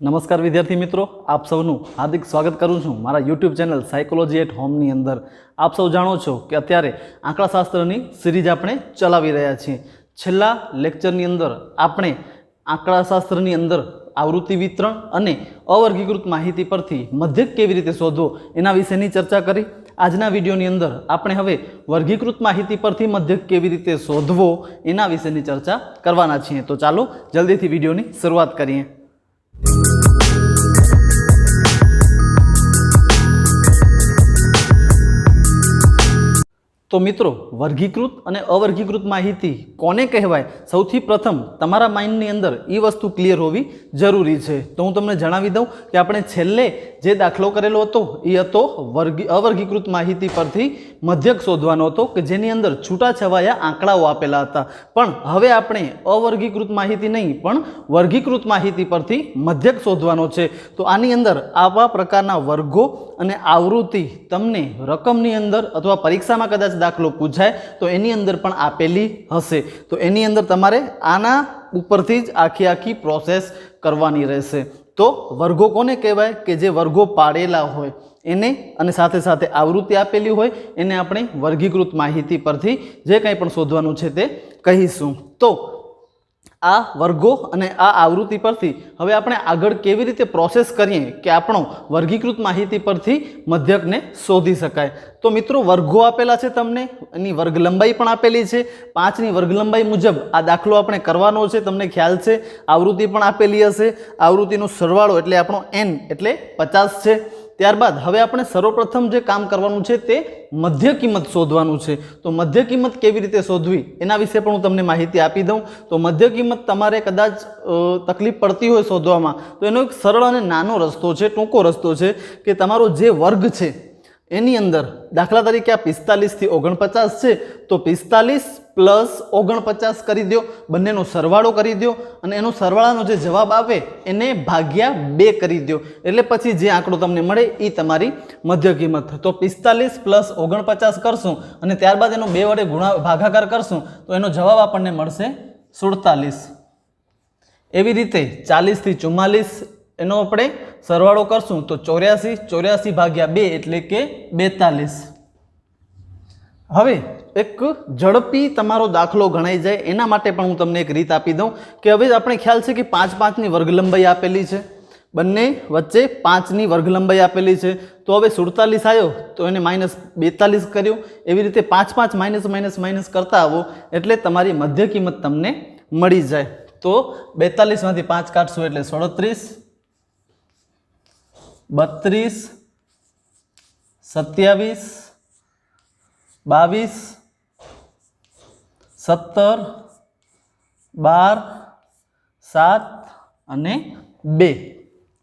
નમસ્કાર વિદ્યાર્થી મિત્રો, આપ સૌનું હાર્દિક સ્વાગત કરું છું મારા યુટ્યુબ ચેનલ સાયકોલોજી એટ હોમની અંદર. આપ સૌ જાણો છો કે અત્યારે આંકડાશાસ્ત્રની સિરીઝ આપણે ચલાવી રહ્યા છીએ. છેલ્લા લેક્ચરની અંદર આપણે આંકડાશાસ્ત્રની અંદર આવૃત્તિ વિતરણ અને અવર્ગીકૃત માહિતી પરથી મધ્યક કેવી રીતે શોધવો એના વિશેની ચર્ચા કરી. આજના વિડીયોની અંદર આપણે હવે વર્ગીકૃત માહિતી પરથી મધ્યક કેવી રીતે શોધવો એના વિશેની ચર્ચા કરવાના છીએ. તો ચાલો જલ્દીથી વિડીયોની શરૂઆત કરીએ. Thank you. તો મિત્રો, વર્ગીકૃત અને અવર્ગીકૃત માહિતી કોને કહેવાય? સૌથી પ્રથમ તમારા માઇન્ડની અંદર એ વસ્તુ ક્લિયર હોવી જરૂરી છે. તો હું તમને જણાવી દઉં કે આપણે છેલ્લે જે દાખલો કરેલો હતો એ હતો વર્ગી, અવર્ગીકૃત માહિતી પરથી મધ્યક શોધવાનો હતો કે જેની અંદર છૂટાછવાયા આંકડાઓ આપેલા હતા. પણ હવે આપણે અવર્ગીકૃત માહિતી નહીં, પણ વર્ગીકૃત માહિતી પરથી મધ્યક શોધવાનો છે. તો આની અંદર આવા પ્રકારના વર્ગો અને આવૃત્તિ તમને રકમની અંદર અથવા પરીક્ષામાં કદાચ દાખલો પૂછાય, તો એની અંદર પણ આપેલી હશે. તો એની અંદર તમારે આના ઉપરથી જ આખી આખી પ્રોસેસ કરવાની રહેશે. તો વર્ગો કોને કહેવાય? કે જે વર્ગો પાડેલા હોય, એને અને સાથે સાથે આવૃત્તિ આપેલી હોય, એને આપણે વર્ગીકૃત માહિતી પરથી જે કંઈ પણ શોધવાનું છે તે કહીશું. તો આ વર્ગો અને આ આવૃત્તિ પરથી હવે આપણે આગળ કેવી રીતે પ્રોસેસ કરીએ કે આપણો વર્ગીકૃત માહિતી પરથી મધ્યકને શોધી શકાય. તો મિત્રો, વર્ગો આપેલા છે તમને, એની વર્ગ લંબાઈ પણ આપેલી છે. પાંચની વર્ગ લંબાઈ મુજબ આ દાખલો આપણે કરવાનો છે, તમને ખ્યાલ છે. આવૃત્તિ પણ આપેલી હશે. આવૃત્તિનો સરવાળો એટલે આપણો એન એટલે પચાસ છે. ત્યારબાદ હવે આપણે સર્વપ્રથમ જે કામ કરવાનું છે તે મધ્ય કિંમત શોધવાનું છે. તો મધ્ય કિંમત કેવી રીતે શોધવી? એના વિશે પણ હું તમને માહિતી આપી દઉં. તો મધ્ય કિંમત તમારે કદાચ તકલીફ પડતી હોય શોધવામાં, તો એનો એક સરળ અને નાનો રસ્તો છે, ટૂંકો રસ્તો છે કે તમારો જે વર્ગ છે એની અંદર દાખલા તરીકે આ પિસ્તાલીસથી ઓગણપચાસ છે, તો પિસ્તાલીસ પ્લસ ઓગણપચાસ કરી દો બંનેનો સરવાળો કરી દો અને એનો સરવાળાનો જે જવાબ આવે એને ભાગ્યા બે કરી દો એટલે પછી જે આંકડો તમને મળે એ તમારી મધ્ય કિંમત. તો પિસ્તાલીસ પ્લસ ઓગણપચાસ કરશું, અને ત્યારબાદ એનો બે વડે ગુણા ભાગાકાર કરશું, તો એનો જવાબ આપણને મળશે સુડતાલીસ. એવી રીતે ચાલીસથી ચુમ્માલીસ, એનો આપણે સરવાળો કરશું તો ચોર્યાસી ચોર્યાસી ભાગ્યા બે એટલે કે બેતાલીસ. હવે એક ઝડપી તમારો દાખલો ગણાઈ જાય, એના માટે પણ હું તમને એક રીત આપી દઉં કે હવે આપણે ખ્યાલ છે કે પાંચ પાંચની વર્ગલંબાઈ આપેલી છે. બંને વચ્ચે પાંચની વર્ગલંબાઈ આપેલી છે. તો હવે સુડતાલીસ આવ્યો તો એને માઇનસ બેતાલીસ કર્યો. એવી રીતે પાંચ પાંચ માઇનસ માઇનસ માઇનસ કરતા આવો એટલે તમારી મધ્ય કિંમત તમને મળી જાય. તો બેતાલીસમાંથી પાંચ કાઢશું એટલે સડત્રીસ. બત્રીસ, સત્યાવીસ, બાવીસ, સત્તર, બાર, સાત અને બે.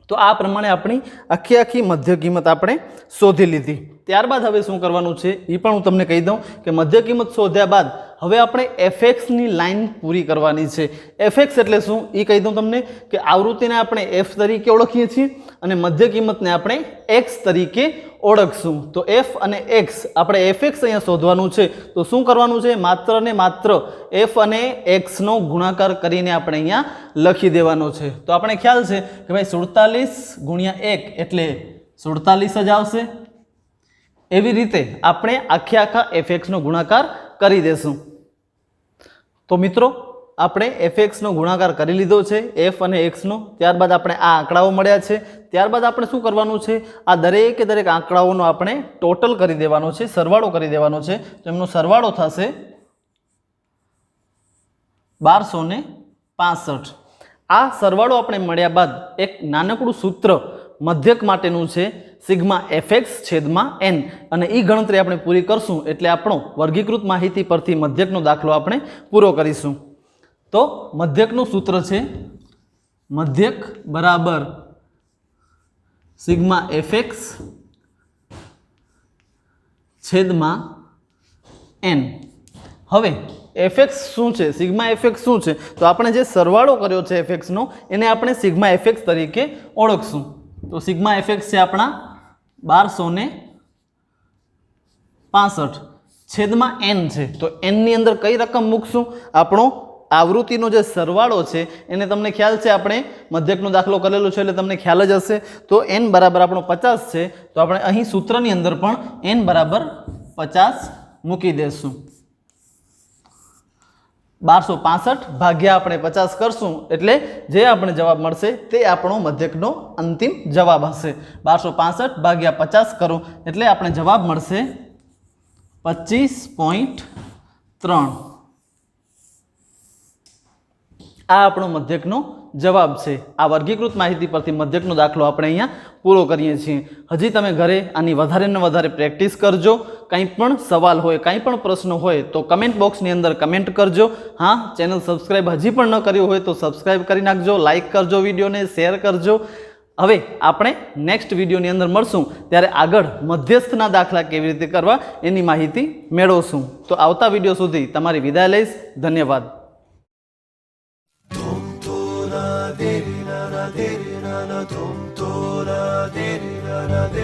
તો આ પ્રમાણે આપણી આખી આખી મધ્ય કિંમત આપણે શોધી લીધી. ત્યારબાદ હવે શું કરવાનું છે? એ પણ હું તમને કહી દઉં કે મધ્ય કિંમત શોધ્યા બાદ હવે આપણે એફએક્સની લાઈન પૂરી કરવાની છે. એફએક્સ એટલે શું? એ કહી દઉં તમને કે આવૃત્તિને આપણે એફ તરીકે ઓળખીએ છીએ અને મધ્ય કિંમતને આપણે એક્સ તરીકે ઓળખશું. તો એફ અને એક્સ આપણે એફએક્સ અહીંયા શોધવાનું છે. તો શું કરવાનું છે? માત્ર ને માત્ર એફ અને એક્સનો ગુણાકાર કરીને આપણે અહીંયા લખી દેવાનો છે. તો આપણે ખ્યાલ છે કે ભાઈ સુડતાલીસ ગુણ્યા એક એટલે સુડતાલીસ જ આવશે. એવી રીતે આપણે આખે આખા એફએક્સનો ગુણાકાર કરી દેશું. તો મિત્રો, આપણે એફ એક્સનો ગુણાકાર કરી લીધો છે એફ અને એક્સનો ત્યારબાદ આપણે આ આંકડાઓ મળ્યા છે. ત્યારબાદ આપણે શું કરવાનું છે? આ દરેકે દરેક આંકડાઓનો આપણે ટોટલ કરી દેવાનો છે, સરવાળો કરી દેવાનો છે. તો એમનો સરવાળો થશે બારસો ને આ સરવાળો આપણે મળ્યા બાદ એક નાનકડું સૂત્ર મધ્યક માટેનું છે સિગ્મા એફએક્સ છેદમાં એન અને એ ગણતરી આપણે પૂરી કરશું એટલે આપણો વર્ગીકૃત માહિતી પરથી મધ્યકનો દાખલો આપણે પૂરો કરીશું. તો મધ્યકનું સૂત્ર છે મધ્યક બરાબર સિગ્મા એફએક્સ છેદમાં એન હવે એફએક્સ શું છે? સિગ્મા એફએક્સ શું છે? તો આપણે જે સરવાળો કર્યો છે એફએક્સનો એને આપણે સિગ્મા એફએક્સ તરીકે ઓળખશું. તો સિગ્મા એફએક્સ છે આપણા બારસો ને પાસઠ. છેદમાં એન છે. તો એનની અંદર કઈ રકમ મૂકશું? આપણો આવૃત્તિનો જે સરવાળો છે, એને તમને ખ્યાલ છે? આપણે મધ્યકનો દાખલો કરેલો છે, એટલે તમને ખ્યાલ જ હશે. તો એન બરાબર આપણો પચાસ છે. તો આપણે અહીં સૂત્રની અંદર પણ એન બરાબર પચાસ મૂકી દેશું. બારસો પાસઠ ભાગ્યા આપણે પચાસ કરશું એટલે જે આપણે જવાબ મળશે તે આપણો મધ્યકનો અંતિમ જવાબ હશે. બારસો પાસઠ ભાગ્યા પચાસ કરો એટલે આપણે જવાબ મળશે પચીસ પોઈન્ટ ત્રણ. આ આપણો મધ્યકનો જવાબ છે. આ વર્ગીકૃત માહિતી પરથી મધ્યકનો દાખલો આપણે અહીંયા પૂરો કરીએ છીએ. હજી તમે ઘરે આની વધારે ને વધારે પ્રેક્ટિસ કરજો. કંઈ પણ સવાલ હોય, કંઈ પણ પ્રશ્ન હોય તો કમેન્ટ બોક્સની અંદર કમેન્ટ કરજો. હા ચેનલ સબસ્ક્રાઈબ હજી પણ ન કર્યું હોય તો સબસ્ક્રાઈબ કરી નાખજો લાઇક કરજો વિડીયોને શેર કરજો. હવે આપણે નેક્સ્ટ વિડીયોની અંદર મળશું. ત્યારે આગળ મધ્યસ્થના દાખલા કેવી રીતે કરવા એની માહિતી મેળવશું. તો આવતા વીડિયો સુધી તમારી વિદાય લઈશ. ધન્યવાદ.